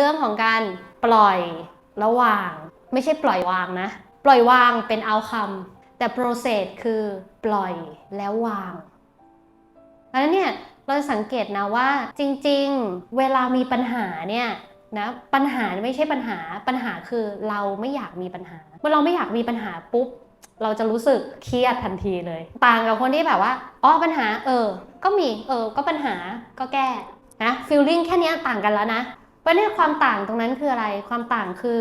เรื่องของการปล่อยระหว่าง ไม่ใช่ปล่อยวางนะ ปล่อยวางเป็นเอาคำแต่ process คือปล่อยแล้ววางดังนั้นเนี่ยเราจะสังเกตนะว่าจริงๆ เวลามีปัญหาเนี่ยนะปัญหาไม่ใช่ปัญหาปัญหาคือเราไม่อยากมีปัญหาเมื่อเราไม่อยากมีปัญหาปุ๊บ เราจะรู้สึกเครียดทันทีเลย ต่างกับคนที่แบบว่าอ๋อปัญหาเออ ก็มีเออก็ปัญหาก็แก้นะฟีลลิ่งแค่นี้ต่างกันแล้วนะ เพราะเนี่ความต่างตรงนั้นคืออะไร ความต่างคือ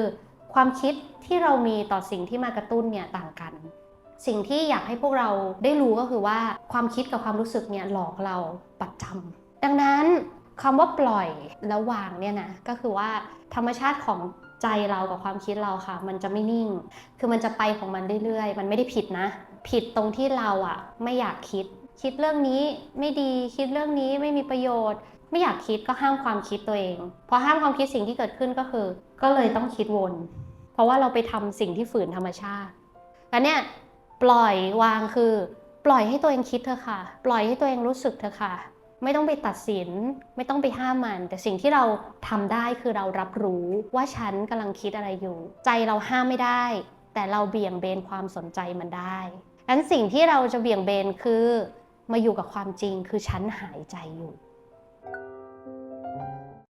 ความคิดที่เรามีต่อสิ่งที่มากระตุ้นเนี่ยต่างกัน สิ่งที่อยากให้พวกเราได้รู้ก็คือว่าความคิดกับความรู้สึกเนี่ยหลอกเราประจำดังนั้นคำว่าปล่อยแล้ววางเนี่ยนะก็คือว่าธรรมชาติของใจเรากับความคิดเราค่ะ มันจะไม่นิ่ง คือมันจะไปของมันเรื่อยๆ มันไม่ได้ผิดนะ ผิดตรงที่เราอะไม่อยากคิด คิดเรื่องนี้ไม่ดีคิดเรื่องนี้ไม่มีประโยชน์ ไม่อยากคิดก็ห้ามความคิดตัวเองพอห้ามความคิดสิ่งที่เกิดขึ้นก็คือ ก็เลยต้องคิดวน เพราะว่าเราไปทำสิ่งที่ฝืนธรรมชาติแล้วเนี่ยปล่อยวางคือ ปล่อยให้ตัวเองคิดเถอะค่ะ ปล่อยให้ตัวเองรู้สึกเถอะค่ะ ไม่ต้องไปตัดสิน ไม่ต้องไปห้ามมัน แต่สิ่งที่เราทำได้คือเรารับรู้ว่าฉันกำลังคิดอะไรอยู่ ใจเราห้ามไม่ได้ แต่เราเบี่ยงเบนความสนใจมันได้ดังนั้นสิ่งที่เราจะเบี่ยงเบนคือ มาอยู่กับความจริงคือฉันหายใจอยู่ thank you